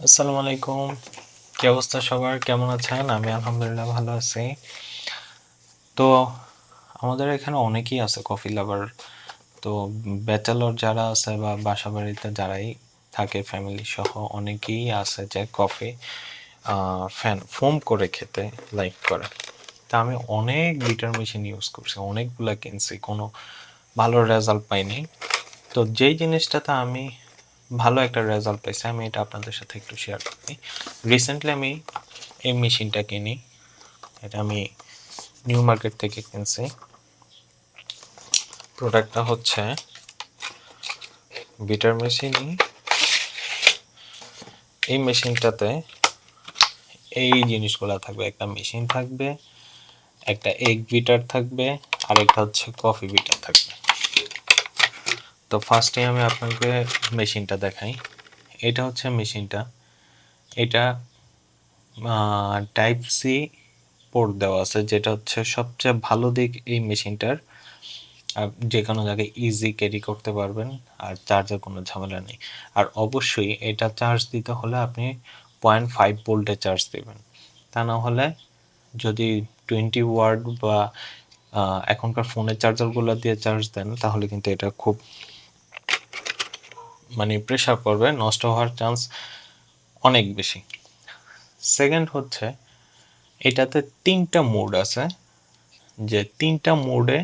আসসালামু আলাইকুম। কি অবস্থা সবার? কেমন আছেন? আমি আলহামদুলিল্লাহ ভালো আছি। তো আমাদের এখানে অনেকেই আছে কফি লাভার তো ব্যাচেলর যারা আছে বা বাসা বাড়িতে যারাই থাকে ফ্যামিলি সহ অনেকেই আছে যে কফি ফ্যান ফোম করে খেতে লাইক করে। তা আমি অনেক লিটার মেশিন ইউজ করছি, অনেকগুলা কিনছি, কোনো ভালো রেজাল্ট পাইনি। তো যেই জিনিসটাতে আমি ভালো একটা রেজাল্ট পাইছি। আমি এটা আপনাদের সাথে একটু শেয়ার করি রিসেন্টলি আমি এই মেশিনটা কিনি। এটা আমি নিউ মার্কেট থেকে কিনছি। প্রোডাক্টটা হচ্ছে বিটার মেশিনই এই মেশিনটাতে এই জিনিসগুলো থাকবে। একটা মেশিন থাকবে, একটা এগ বিটার থাকবে আর একটা হচ্ছে কফি বিটার থাকবে। তো ফার্স্টে আমি আপনাকে মেশিনটা দেখাই। এটা হচ্ছে মেশিনটা। এটা টাইপ সি পোর্ট দেওয়া আছে, যেটা হচ্ছে সবচেয়ে ভালো দিক এই মেশিনটার। যে কোনো জায়গায় ইজি ক্যারি করতে পারবেন, আর চার্জের কোনো ঝামেলা নেই। আর অবশ্যই এটা চার্জ দিতে হলে আপনি পয়েন্ট ফাইভ ভোল্টে চার্জ দেবেন। তা না হলে যদি টোয়েন্টি ওয়ার্ড বা এখনকার ফোনের চার্জারগুলো দিয়ে চার্জ দেন, তাহলে কিন্তু এটা খুব মানে প্রেশার পড়বে নষ্ট হওয়ার চান্স অনেক বেশি। সেকেন্ড হচ্ছে, এটাতে তিনটা মোড আছে, যে তিনটা মোডে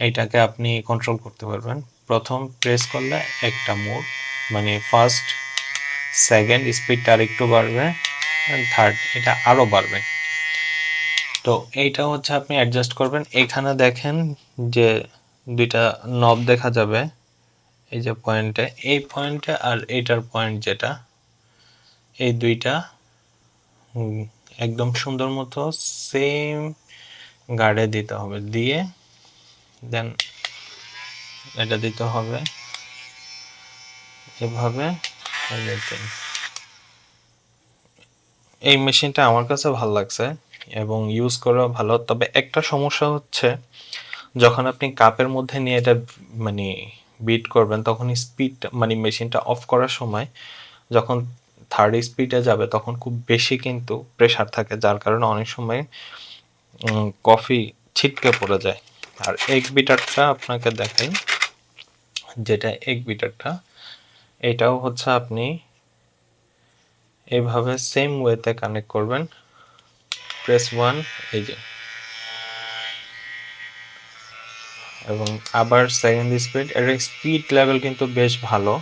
এটাকে আপনি কন্ট্রোল করতে পারবেন। প্রথম প্রেস করলে একটা মোড মানে ফার্স্ট সেকেন্ড স্পিডটা আর একটু বাড়বে থার্ড এটা আরও বাড়বে। তো এইটা হচ্ছে আপনি অ্যাডজাস্ট করবেন। এখানে দেখেন যে দুইটা নব দেখা যাবে। এই যে পয়েন্টে এই পয়েন্টে আর এইটার পয়েন্ট যেটা, এই দুইটা একদম সুন্দর মতো সেম গার্ডে দিতে হবে। দিয়ে দেন এটা দিতে হবে এভাবে এই মেশিনটা আমার কাছে ভালো লাগছে এবং ইউজ করা ভালো। তবে একটা সমস্যা হচ্ছে, যখন আপনি কাপের মধ্যে নিয়ে এটা মানে বিট করবেন, তখন স্পিড মানে মেশিনটা অফ করার সময় যখন থার্ড স্পিডে যাবে, তখন খুব বেশি কিন্তু প্রেশার থাকে, যার কারণে অনেক সময় কফি ছিটকে পড়ে যায়। আর এগ বিটারটা আপনাকে দেখাই, যেটা এগ বিটারটা এটাও হচ্ছে আপনি এভাবে সেম ওয়েতে কানেক্ট করবেন। প্রেস ওয়ান এই যে। এবং আবার সেকেন্ড স্পিড এর স্পিড লেভেল কিন্তু বেশ ভালো।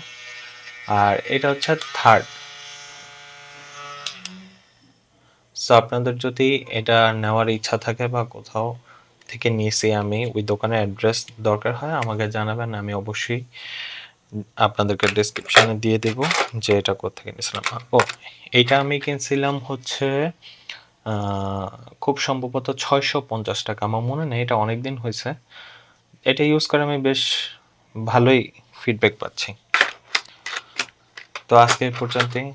আর এটা হচ্ছে থার্ড সো আপনাদের যদি এটা নেওয়ার ইচ্ছা থাকে বা কোথাও থেকে নিয়েছি আমি, ওই দোকানের অ্যাড্রেস দরকার হয়, আমাকে জানাবেন, আমি অবশ্যই আপনাদেরকে ডিসক্রিপশানে দিয়ে দেব যে এটা কোথেকে নিয়েছিলাম। ও, এইটা আমি কিনছিলাম হচ্ছে খুব সম্ভবত ছয়শো পঞ্চাশ টাকা। আমার মনে নেই, এটা অনেক দিন হয়েছে। এটা ইউজ করে আমি বেশ ভালোই ফিডব্যাক পাচ্ছি। তো আজকে এই পর্যন্তই।